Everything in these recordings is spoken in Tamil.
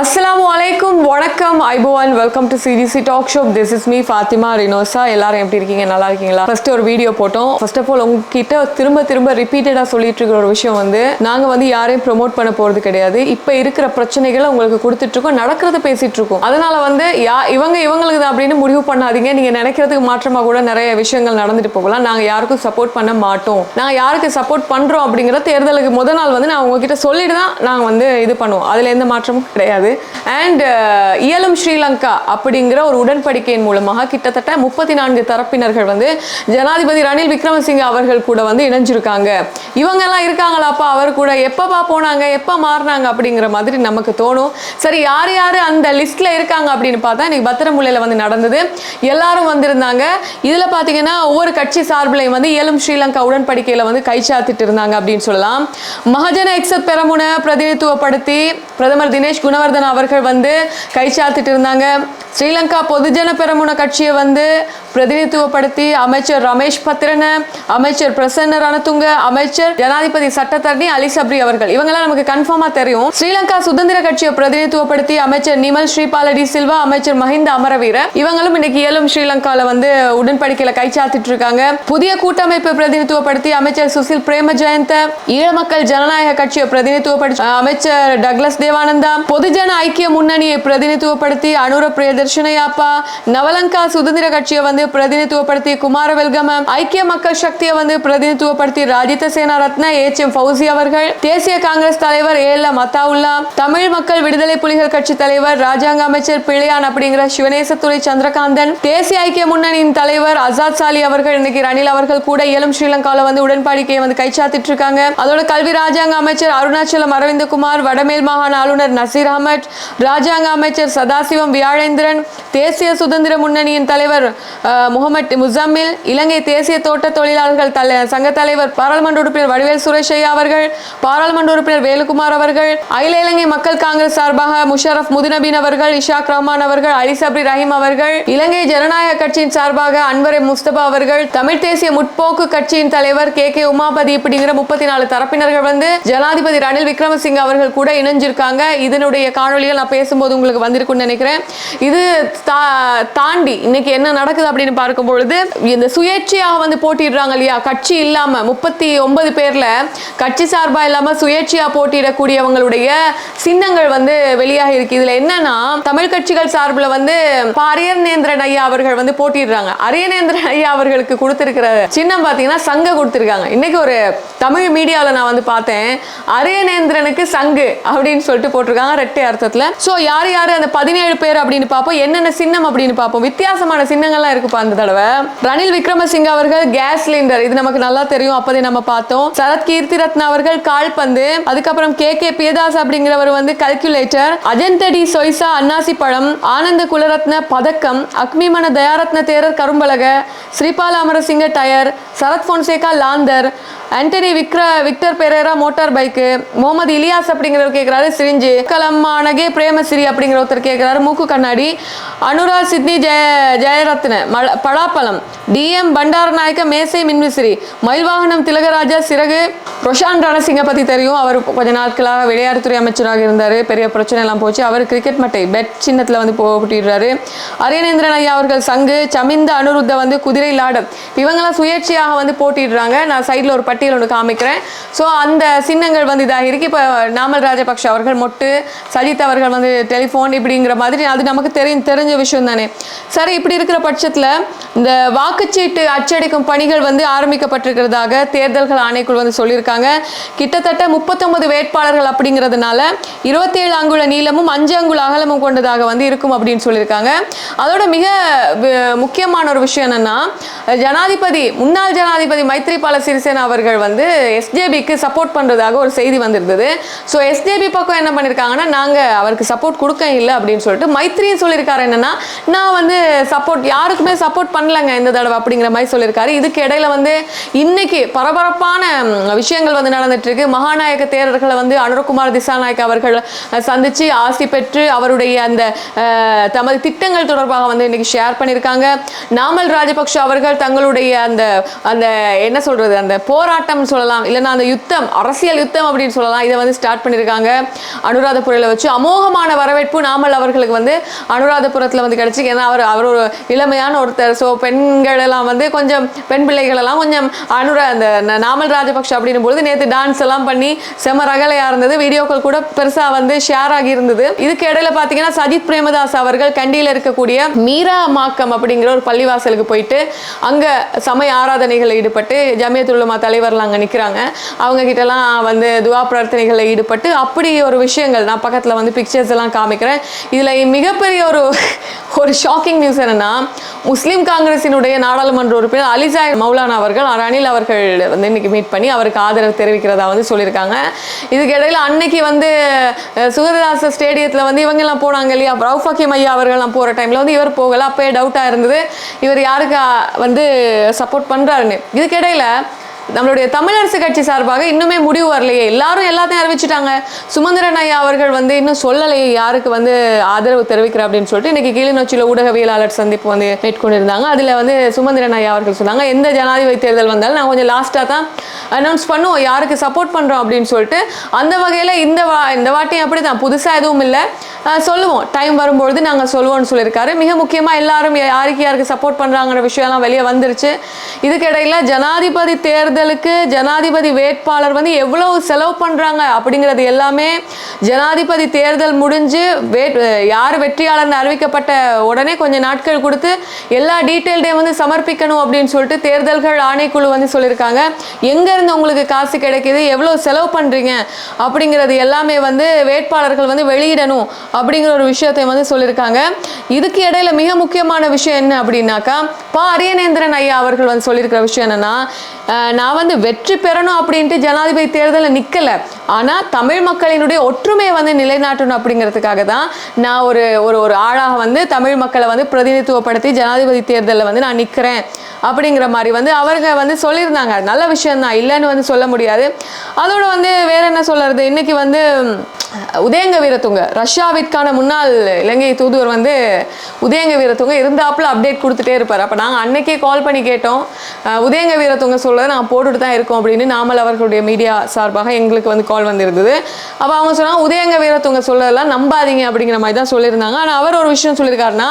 அஸ்ஸலாமு அலைக்கும் வணக்கம். ஐபோவன் welcome to CDC talk show this is me Fathima Rinosa எல்லாரும் எப்படி இருக்கீங்க? நல்லா இருக்கீங்களா? ஃபர்ஸ்ட் ஒரு வீடியோ போட்டோம். ஃபர்ஸ்ட் ஆஃப் ஆல் உங்ககிட்ட திரும்ப திரும்ப ரிப்பீட்டடாக சொல்லிட்டு இருக்கிற ஒரு விஷயம் வந்து நாங்கள் வந்து யாரையும் ப்ரோமோட் பண்ண போகிறது கிடையாது. இப்போ இருக்கிற பிரச்சனைகளை உங்களுக்கு கொடுத்துட்டு இருக்கோம். நடக்கிறத பேசிட்டு இருக்கோம். அதனால வந்து யா இவங்க இவங்களுக்கு தான் அப்படின்னு முடிவு பண்ணாதீங்க. நீங்கள் நினைக்கிறதுக்கு மாற்றமாக கூட நிறைய விஷயங்கள் நடந்துட்டு போகலாம். நாங்கள் யாருக்கும் சப்போர்ட் பண்ண மாட்டோம். நாங்கள் யாருக்கு சப்போர்ட் பண்ணுறோம் அப்படிங்கிற தேர்தலுக்கு முதல் நாள் வந்து நான் உங்ககிட்ட சொல்லிட்டு தான் நாங்கள் வந்து இது பண்ணுவோம். அதில் எந்த மாற்றமும் கிடையாது. கிடையாது. அண்ட் uh, இயலும் ஸ்ரீலங்கா அப்படிங்கிற ஒரு உடன்படிக்கையின் மூலமாக கிட்டத்தட்ட முப்பத்தி நான்கு தரப்பினர்கள் வந்து ஜனாதிபதி ரணில் விக்ரமசிங்க அவர்கள் கூட வந்து இணைஞ்சிருக்காங்க. இவங்கெல்லாம் இருக்காங்களாப்பா? அவர் கூட எப்பப்பா போனாங்க? எப்போ மாறினாங்க? அப்படிங்கிற மாதிரி நமக்கு தோணும். சரி யார் யார் அந்த லிஸ்ட்டில் இருக்காங்க அப்படின்னு பார்த்தா இன்னைக்கு பத்திரமுலையில் வந்து நடந்தது. எல்லாரும் வந்திருந்தாங்க. இதில் பார்த்தீங்கன்னா ஒவ்வொரு கட்சி சார்பிலையும் வந்து இயலும் ஸ்ரீலங்கா உடன்படிக்கையில் வந்து கைச்சாத்திட்டு இருந்தாங்க அப்படின்னு சொல்லலாம். மகஜன எக்ஸத் பெரமுன பிரதிநிதித்துவப்படுத்தி பிரதமர் தினேஷ் குணவர் ஜனார்தன் அவர்கள் வந்து கைச்சாத்திட்டு இருந்தாங்க. ஸ்ரீலங்கா பொதுஜன பெரமுன கட்சியை வந்து பிரதிநிதித்துவப்படுத்தி அமைச்சர் ரமேஷ் பத்திரன அமைச்சர் பிரசன்ன ரணதுங்க அமைச்சர் ஜனாதிபதி சட்டத்தரணி அலி சப்ரி அவர்கள். இவங்கெல்லாம் நமக்கு கன்ஃபார்மா தெரியும். ஸ்ரீலங்கா சுதந்திர கட்சியை பிரதிநிதித்துவப்படுத்தி அமைச்சர் நிமல் ஸ்ரீபாலடி சில்வா அமைச்சர் மஹிந்த அமரவீர இவங்களும் இன்னைக்கு ஏழும் ஸ்ரீலங்கால வந்து உடன்படிக்கையில கைச்சாத்திட்டு இருக்காங்க. புதிய கூட்டமைப்பை பிரதிநிதித்துவப்படுத்தி அமைச்சர் சுசில் பிரேம ஜெயந்த ஈழ மக்கள் ஜனநாயக கட்சியை பிரதிநிதித்துவப்படுத்தி அமைச்சர் டக்ளஸ் தேவானந்தா பொதுஜன ஐக்கிய முன்னணியை பிரதிநிதித்துவப்படுத்தி அனுர பிரியதர்ஷனையாப்பா நவலங்கா சுதந்திர கட்சியை வந்து பிரதிநிதித்துவப்படுத்தி குமார வெல்கம ஐக்கிய மக்கள் சக்தியை வந்து பிரதிநிதித்துவப்படுத்தி Rajitha Senaratne H. M. Fauci அவர்கள் தேசிய காங்கிரஸ் தலைவர் ஏ. எல். மத்தாவுல்லா தமிழ் மக்கள் விடுதலை புலிகள் கட்சி தலைவர் ராஜாங்க அமைச்சர் பிள்ளையான் அப்படிங்கிற சிவனேசத்துறை சந்திரகாந்தன் தேசிய ஐக்கிய முன்னணியின் தலைவர் அசாத் சாலி அவர்கள் இன்னைக்கு ரணில் அவர்கள் கூட இயலும் ஸ்ரீலங்கால வந்து உடன்பாடிக்கையை வந்து கைச்சாத்திட்டு இருக்காங்க. அதோட கல்வி ராஜாங்க அமைச்சர் அருணாச்சலம் அரவிந்தகுமார் வடமேல் மாகாண ஆளுநர் நசீர் அகமட் ராஜாங்க அமைச்சர் சதாசிவம் வியாழேந்திரன் தேசிய சுதந்திர முன்னணியின் தலைவர் முகமட் முசம்மில் இலங்கை தேசிய தோட்ட தொழிலாளர்கள் தலை சங்க தலைவர் பாராளுமன்ற உறுப்பினர் வடிவேல் சுரேஷையா அவர்கள் பாராளுமன்ற உறுப்பினர் வேலுகுமார் அவர்கள் அகில இலங்கை மக்கள் காங்கிரஸ் சார்பாக முஷரப் முதினபின் அவர்கள் இஷாக் ரஹ்மான் அவர்கள் அலி சப்ரி ரஹீம் அவர்கள் இலங்கை ஜனநாயக கட்சியின் சார்பாக அன்வரை முஸ்தபா அவர்கள் தமிழ் தேசிய முற்போக்கு கட்சியின் தலைவர் கே கே உமாபதி இப்படிங்கிற முப்பத்தி நாலு தரப்பினர்கள் வந்து ஜனாதிபதி ரணில் விக்ரமசிங்க அவர்கள் கூட இணைஞ்சிருக்காங்க. இதனுடைய காணொலிகள் நான் பேசும்போது உங்களுக்கு வந்திருக்கும்னு நினைக்கிறேன். இது தா- தாண்டி இன்னைக்கு என்ன நடக்குது அப்படின்னு பார்க்கும் பொழுது இந்த சுயேட்சையாக வந்து போட்டிடுறாங்க இல்லையா? கட்சி இல்லாம முப்பத்தி ஒன்பது பேர்ல கட்சி சார்பா இல்லாம சுயேட்சையா போட்டியிடக்கூடியவங்களுடைய சின்னங்கள் வந்து வெளியாக இருக்கு. இதுல என்னன்னா தமிழ் கட்சிகள் சார்பில் வந்து அரியநேந்திரன் ஐயா அவர்கள் வந்து போட்டிடுறாங்க அரியநேந்திரன் ஐயா அவர்களுக்கு கொடுத்திருக்கிற சின்னம் பாத்தீங்கன்னா சங்க கொடுத்திருக்காங்க. இன்னைக்கு ஒரு தமிழ் மீடியாவில் நான் வந்து பார்த்தேன். அரியநேந்திரனுக்கு சங்கு அப்படின்னு சொல்லிட்டு போட்டிருக்காங்க ரெட்டை அர்த்தத்தில். ஸோ யார் யார் அந்த பதினேழு பேர் அப்படின்னு பார்ப்போம். என்னென்ன சின்னம் அப்படின்னு பார்ப்போம். வித்தியாசமான சின்னங்கள்லாம் இருக்குப்பா அந்த தடவை. ரணில் விக்ரமசிங்க அவர்கள் கேஸ் சிலிண்டர் இது நமக்கு நல்லா தெரியும். அப்பதே நம்ம பார்த்தோம். சரத் கீர்த்தி ரத்னா அவர்கள் கால்பந்து. அதுக்கப்புறம் கே. கே. பியதாஸ் அப்படிங்கிறவர் வந்து கல்குலேட்டர் அஜந்தடி சொய்சா அன்னாசி பழம். ஆனந்த குலரத்ன பதக்கம். அக்மிமன தயாரத்ன தேரர் கரும்பலக. ஸ்ரீபால அமரசிங்க டயர். சரத் போன்சேகா லாந்தர். ஆண்டனி விக்ர விக்டர் பெரேரா மோட்டார் பைக்கு முகமது இலியாஸ் அப்படிங்கிறவர் கேட்குறாரு சிரிஞ்சு. கலம்மானகே பிரேமசிரி அப்படிங்கிற ஒருத்தர் கேட்குறாரு மூக்கு கண்ணாடி. அனுராஜ் சிட்னி ஜெய ஜெயரத்ன மல பலாப்பழம். டிஎம் பண்டாரநாயக்க மேசை மின்விசிறி. மயில்வாகனம் திலகராஜா சிறகு. ரொஷான் ரணசிங்கை பற்றி தெரியும். அவர் கொஞ்ச நாட்களாக விளையாட்டுத்துறை அமைச்சராக இருந்தார். பெரிய பிரச்சனை எல்லாம் போச்சு. அவர் கிரிக்கெட் மட்டை பெட் சின்னத்தில் வந்து போட்டிடுறாரு அரியநேந்திரன் ஐயா அவர்கள் சங்கு சமிந்த அனுருத்த வந்து குதிரை லாடம். இவங்கெல்லாம் சுயேட்சையாக வந்து போட்டிடுறாங்க நான் சைடில் ஒரு பட்டியல் ஒன்று காமிக்கிறேன். ஸோ அந்த சின்னங்கள் வந்து இதாக இருக்கு இப்போ நாமல் ராஜபக்ஷ அவர்கள் மொட்டு சஜித் அவர்கள் வந்து டெலிஃபோன் இப்படிங்கிற மாதிரி அது நமக்கு தெரியும் தெரிஞ்ச விஷயம் தானே. சரி இப்படி இருக்கிற பட்சத்தில் இந்த வாக்குச்சீட்டு அச்சடிக்கும் பணிகள் வந்து ஆரம்பிக்கப்பட்டிருக்கிறதாக தேர்தல்கள் ஆணைக்குழு வந்து சொல்லியிருக்காங்க. கிட்டத்தட்ட முப்பத்தொன்பது வேட்பாளர்கள் அப்படிங்கிறதுனால இருபத்தேழு அங்குல நீளமும் அஞ்சு அங்குல அகலமும் கொண்டதாக வந்து இருக்கும் அப்படின்னு சொல்லியிருக்காங்க. அதோட மிக முக்கியமான ஒரு விஷயம் என்னன்னா ஜனாதிபதி முன்னாள் ஜனாதிபதி மைத்ரிபால சிறிசேனா அவர்கள் வந்து எஸ்ஜேபிக்கு சப்போர்ட் பண்றதாக ஒரு செய்தி வந்திருந்தது. ஸோ எஸ்ஜேபி பக்கம் என்ன பண்ணியிருக்காங்கன்னா நாங்க அவருக்கு சப்போர்ட் கொடுக்க இல்லை அப்படின்னு சொல்லிட்டு மைத்ரியும் சொல்லியிருக்காரு. என்னன்னா நான் வந்து சப்போர்ட் யாருக்குமே சப்போர்ட் பண்ணலங்க இந்த தடவை அப்படிங்கிற மாதிரி சொல்லியிருக்காரு. இதுக்கு இடையில வந்து இன்னைக்கு பரபரப்பான விஷயங்கள் வந்து நடந்துட்டு இருக்கு மகாநாயக தேரர்களை வந்து அனுரகுமார் திசாநாயக் அவர்கள் சந்திச்சு ஆசி பெற்று அவருடைய அந்த தமது திட்டங்கள் தொடர்பாக வந்து இன்னைக்கு ஷேர் பண்ணியிருக்காங்க. நாமல் ராஜபக்ஷ அவர்கள் தங்களுடைய அந்த அந்த என்ன சொல்றது அந்த போரா போராட்டம் சொல்லலாம். இல்லைன்னா அந்த யுத்தம் அரசியல் யுத்தம் அப்படின்னு சொல்லலாம். இதை வந்து ஸ்டார்ட் பண்ணியிருக்காங்க அனுராதபுரியில் வச்சு அமோகமான வரவேற்பு நாமல் அவர்களுக்கு வந்து அனுராதபுரத்தில் வந்து கிடச்சி ஏன்னா அவர் அவர் ஒரு இளமையான ஒருத்தர். ஸோ பெண்களெல்லாம் வந்து கொஞ்சம் பெண் பிள்ளைகளெல்லாம் கொஞ்சம் அனுரா அந்த நாமல் ராஜபக்ஷ அப்படின்னும் பொழுது நேற்று டான்ஸ் எல்லாம் பண்ணி செம ரகலையாக இருந்தது. வீடியோக்கள் கூட பெருசாக வந்து ஷேர் ஆகி இருந்தது. இதுக்கு இடையில பார்த்தீங்கன்னா சஜித் பிரேமதாஸ் அவர்கள் கண்டியில் இருக்கக்கூடிய மீரா மாக்கம் அப்படிங்கிற ஒரு பள்ளிவாசலுக்கு போயிட்டு அங்கே சமய ஆராதனைகளில் ஈடுபட்டு ஜமியத்துல்லமா தலைவர்லாம் அங்கே நிற்கிறாங்க அவங்க கிட்டலாம் வந்து துவா பிரார்த்தனைகளில் ஈடுபட்டு அப்படி ஒரு விஷயங்கள் நான் பக்கத்தில் வந்து பிக்சர்ஸ் எல்லாம் காமிக்கிறேன். இதில் மிகப்பெரிய ஒரு ஒரு ஷாக்கிங் நியூஸ் என்னென்னா முஸ்லீம் காங்கிரசினுடைய நாடாளுமன்ற உறுப்பினர் அலிசாய் மௌலானா அவர்கள் ரணில் அவர்கள் வந்து இன்னைக்கு மீட் பண்ணி அவருக்கு ஆதரவு தெரிவிக்கிறதா வந்து சொல்லியிருக்காங்க. இதுக்கு அன்னைக்கு வந்து சுகரதாச ஸ்டேடியத்தில் வந்து இவங்கெல்லாம் போனாங்க இல்லையா? ரவுஃப் ஹக்கீம் ஐயா அவர்கள்லாம் போகிற டைமில் வந்து இவர் போகல. அப்போயே டவுட்டாக இருந்தது. இவர் யாருக்கு வந்து சப்போர்ட் பண்ணுறாருன்னு இதுக்கிடையில் நம்மளுடைய தமிழரசு கட்சி சார்பாக இன்னுமே முடிவு வரலையே. எல்லாரும் எல்லாத்தையும் அறிவிச்சிட்டாங்க. சுமந்திரன் ஐயா அவர்கள் வந்து இன்னும் சொல்லலையே யாருக்கு வந்து ஆதரவு தெரிவிக்கிற அப்படின்னு சொல்லிட்டு இன்னைக்கு கிளிநொச்சியில் ஊடகவியலாளர் சந்திப்பு வந்து மேற்கொண்டிருந்தாங்க. அதில் வந்து சுமந்திரன் ஐயா அவர்கள் சொன்னாங்க எந்த ஜனாதிபதி தேர்தல் வந்தாலும் நான் கொஞ்சம் லாஸ்ட்டாக தான் அனௌன்ஸ் பண்ணுவோம். யாருக்கு சப்போர்ட் பண்ணுறோம் அப்படின்னு சொல்லிட்டு அந்த வகையில் இந்த வா இந்த வாட்டியும் அப்படி தான் புதுசாக எதுவும் இல்லை. சொல்லுவோம். டைம் வரும்பொழுது நாங்கள் சொல்லுவோம்னு சொல்லியிருக்காரு. மிக முக்கியமாக எல்லாரும் யாருக்கு யாருக்கு சப்போர்ட் பண்ணுறாங்கிற விஷயம்லாம் வெளியே வந்துருச்சு. இதுக்கிடையில் ஜனாதிபதி தேர்தல் தேர்தலுக்கு ஜனாதிபதி வேட்பாளர் வந்து எவ்வளவு செலவு பண்ணுறாங்க அப்படிங்கிறது எல்லாமே ஜனாதிபதி தேர்தல் முடிஞ்சு வேட் யார் வெற்றியாளர்னு அறிவிக்கப்பட்ட உடனே கொஞ்சம் நாட்கள் கொடுத்து எல்லா டீட்டெயில்டையும் வந்து சமர்ப்பிக்கணும் அப்படின்னு சொல்லிட்டு தேர்தல்கள் ஆணைக்குழு வந்து சொல்லியிருக்காங்க. எங்கேருந்து உங்களுக்கு காசு கிடைக்கிது? எவ்வளோ செலவு பண்ணுறீங்க அப்படிங்கிறது எல்லாமே வந்து வேட்பாளர்கள் வந்து வெளியிடணும் அப்படிங்கிற ஒரு விஷயத்தை வந்து சொல்லியிருக்காங்க. இதுக்கு இடையில மிக முக்கியமான விஷயம் என்ன அப்படின்னாக்கா பா அரியநேந்திரன் ஐயா அவர்கள் வந்து சொல்லியிருக்கிற விஷயம் என்னன்னா நான் வந்து வெற்றி பெறணும் அப்படின்ட்டு ஜனாதிபதி தேர்தலில் நிற்கல ஆனால் தமிழ் மக்களினுடைய ஒற்றுமையை வந்து நிலைநாட்டணும் அப்படிங்கிறதுக்காக தான் நான் ஒரு ஒரு ஒரு ஆளாக வந்து தமிழ் மக்களை வந்து பிரதிநிதித்துவப்படுத்தி ஜனாதிபதி தேர்தலில் வந்து நான் நிற்கிறேன் அப்படிங்கிற மாதிரி வந்து அவங்க வந்து சொல்லியிருந்தாங்க. நல்ல விஷயம் தான் இல்லைன்னு வந்து சொல்ல முடியாது. அதோட வந்து வேற என்ன சொல்றது? இன்னைக்கு வந்து உதயங்க வீரத்துங்க ரஷ்யாவிற்கான முன்னாள் இலங்கை தூதுவர் வந்து உதயங்க வீரத்துங்க இருந்தாப்புல அப்டேட் கொடுத்துட்டே இருப்பார். அப்போ நாங்கள் அன்னைக்கே கால் பண்ணி கேட்டோம். உதயங்க வீரத்துங்க சொல்றதை நாங்கள் போட்டுட்டு தான் இருக்கோம் அப்படின்னு நாமல் அவர்களுடைய மீடியா சார்பாக எங்களுக்கு வந்து கால் வந்திருந்தது. அப்போ அவங்க சொன்னால் உதயங்க வீரத்துவங்க சொல்றதெல்லாம் நம்பாதீங்க அப்படிங்கிற மாதிரி தான் சொல்லியிருந்தாங்க. ஆனால் அவர் ஒரு விஷயம் சொல்லியிருக்காருன்னா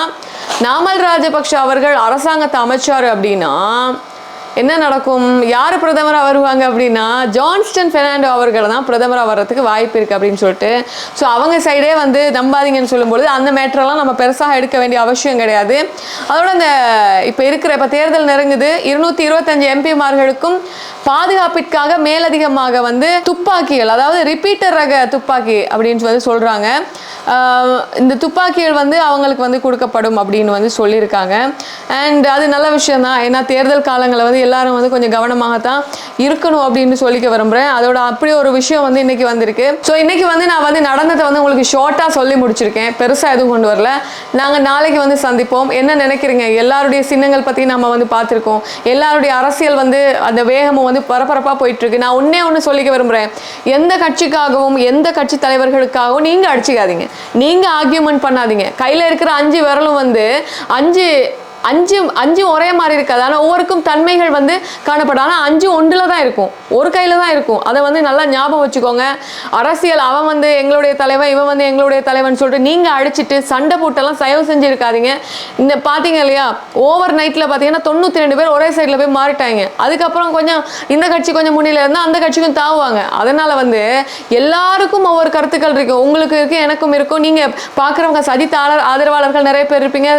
நாமல் ராஜபக்ஷ அவர்கள் அரசாங்கத்தை அமைச்சார் அப்படின்னா என்ன நடக்கும்? யார் பிரதமராக வருவாங்க அப்படின்னா ஜான்ஸ்டன் பெர்னாண்டோ அவர்கள் தான் பிரதமராக வர்றதுக்கு வாய்ப்பு இருக்குது அப்படின்னு சொல்லிட்டு. ஸோ அவங்க சைடே வந்து நம்பாதீங்கன்னு சொல்லும்பொழுது அந்த மேட்ரெல்லாம் நம்ம பெருசாக எடுக்க வேண்டிய அவசியம் கிடையாது. அதோட இந்த இப்போ இருக்கிற இப்போ தேர்தல் நெருங்குது. இருநூத்தி இருபத்தஞ்சு எம்பிமார்களுக்கும் பாதுகாப்பிற்காக மேலதிகமாக வந்து துப்பாக்கிகள் அதாவது ரிப்பீட்டர் ரக துப்பாக்கி அப்படின்னு வந்து சொல்கிறாங்க இந்த துப்பாக்கிகள் வந்து அவங்களுக்கு வந்து கொடுக்கப்படும் அப்படின்னு வந்து சொல்லியிருக்காங்க. அண்ட் அது நல்ல விஷயம் தான் ஏன்னா தேர்தல் காலங்களில் வந்து எல்லாரும் வந்து கொஞ்சம் கவனமாகத்தான் இருக்கணும் அப்படின்னு சொல்லிக்க விரும்புகிறேன் அதோட அப்படி ஒரு விஷயம் வந்து இன்னைக்கு வந்திருக்கு. ஸோ இன்னைக்கு வந்து நான் வந்து நடந்ததை வந்து உங்களுக்கு ஷார்ட்டாக சொல்லி முடிச்சிருக்கேன். பெருசாக எதுவும் கொண்டு வரல. நாங்கள் நாளைக்கு வந்து சந்திப்போம். என்ன நினைக்கிறீங்க? எல்லாருடைய சின்னங்கள் பற்றி நம்ம வந்து பார்த்துருக்கோம். எல்லாருடைய அரசியல் வந்து அந்த வேகமும் வந்து பரபரப்பாக போயிட்டுருக்கு. நான் ஒன்றே ஒன்று சொல்லிக்க விரும்புகிறேன் எந்த கட்சிக்காகவும் எந்த கட்சி தலைவர்களுக்காகவும் நீங்கள் அடிச்சுக்காதீங்க. நீங்கள் ஆர்கியூமெண்ட் பண்ணாதீங்க. கையில் இருக்கிற அஞ்சு விரலும் வந்து அஞ்சு அஞ்சு அஞ்சு ஒரே மாதிரி இருக்காது. ஆனால் ஒவ்வொருக்கும் தன்மைகள் வந்து காணப்படும். ஆனால் அஞ்சு ஒன்றில் தான் இருக்கும். ஒரு கையில் தான் இருக்கும். அதை வந்து நல்லா ஞாபகம் வச்சுக்கோங்க. அரசியல் அவன் வந்து எங்களுடைய தலைவன் இவன் வந்து எங்களுடைய தலைவன் சொல்லிட்டு நீங்கள் அடிச்சுட்டு சண்டை போட்டெல்லாம் தயவு செஞ்சுருக்காதீங்க. இந்த பார்த்தீங்க இல்லையா? ஓவர் நைட்டில் பார்த்தீங்கன்னா தொண்ணூற்றி ரெண்டு பேர் ஒரே சைடில் போய் மாறிட்டாங்க. அதுக்கப்புறம் கொஞ்சம் இந்த கட்சி கொஞ்சம் முன்னில இருந்தால் அந்த கட்சிக்கும் தாவுவாங்க. அதனால் வந்து எல்லாருக்கும் ஒவ்வொரு கருத்துக்கள் இருக்கும் உங்களுக்கு இருக்குது எனக்கும் இருக்கும். நீங்கள் பார்க்குறவங்க சஜித் ஆதரவாளர்கள் நிறைய பேர் இருப்பீங்க.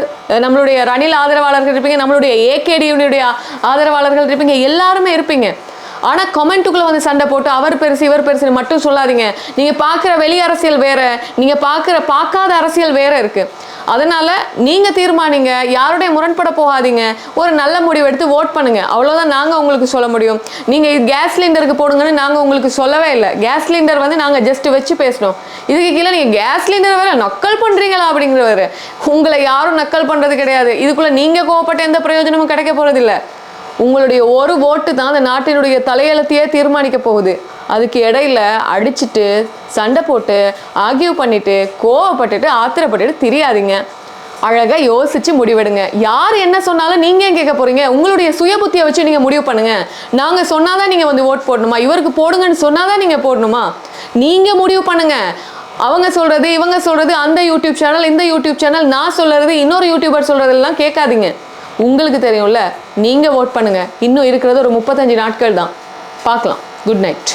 நம்மளுடைய ரணில் ஆதரவாளர்கள் இருப்பீங்க நம்மளுடைய ஏகேடியுடைய ஆதரவாளர்கள் இருப்பீங்க எல்லாருமே இருப்பீங்க. ஆனால் கமெண்ட்டுக்குள்ளே வந்து சண்டை போட்டு அவர் பெருசு இவர் பெருசுன்னு மட்டும் சொல்லாதீங்க. நீங்கள் பார்க்குற வெளி அரசியல் வேறு நீங்கள் பார்க்குற பார்க்காத அரசியல் வேறு இருக்கு. அதனால் நீங்கள் தீர்மானிங்க யாருடைய முரண்பட போகாதீங்க. ஒரு நல்ல முடிவு எடுத்து ஓட் பண்ணுங்க. அவ்வளோதான் நாங்கள் உங்களுக்கு சொல்ல முடியும். நீங்கள் கேஸ் சிலிண்டருக்கு போடுங்கன்னு நாங்கள் உங்களுக்கு சொல்லவே இல்லை. கேஸ் சிலிண்டர் வந்து நாங்கள் ஜஸ்ட் வச்சு பேசணும். இதுக்கு கீழே நீங்கள் கேஸ் சிலிண்டர் வேறு நக்கல் பண்ணுறீங்களா அப்படிங்கிறவர். உங்களை யாரும் நக்கல் பண்ணுறது கிடையாது. இதுக்குள்ளே நீங்கள் கோவப்பட்ட எந்த பிரயோஜனமும் கிடைக்க போகிறதில்ல உங்களுடைய ஒரு ஓட்டு தான் அந்த நாட்டினுடைய தலையெழுத்தையே தீர்மானிக்க போகுது. அதுக்கு இடையில அடிச்சிட்டு சண்டை போட்டு ஆகியவ் பண்ணிட்டு கோவப்பட்டுட்டு ஆத்திரப்பட்டுட்டு தெரியாதீங்க. அழகா யோசிச்சு முடிவெடுங்க. யார் என்ன சொன்னாலும் நீங்க ஏன் கேட்க போறீங்க? உங்களுடைய சுய புத்தியை வச்சு நீங்க முடிவு பண்ணுங்க. நாங்க சொன்னாதான் நீங்க வந்து ஓட் போடணுமா? இவருக்கு போடுங்கன்னு சொன்னாதான் நீங்க போடணுமா? நீங்க முடிவு பண்ணுங்க. அவங்க சொல்றது இவங்க சொல்றது அந்த யூடியூப் சேனல் இந்த யூடியூப் சேனல் நான் சொல்றது இன்னொரு யூடியூபர் சொல்றதெல்லாம் கேட்காதீங்க. உங்களுக்கு தெரியும்ல நீங்க ஓட் பண்ணுங்க. இன்னும் இருக்கிறது ஒரு முப்பத்தஞ்சு நாட்கள் தான். பார்க்கலாம். Good night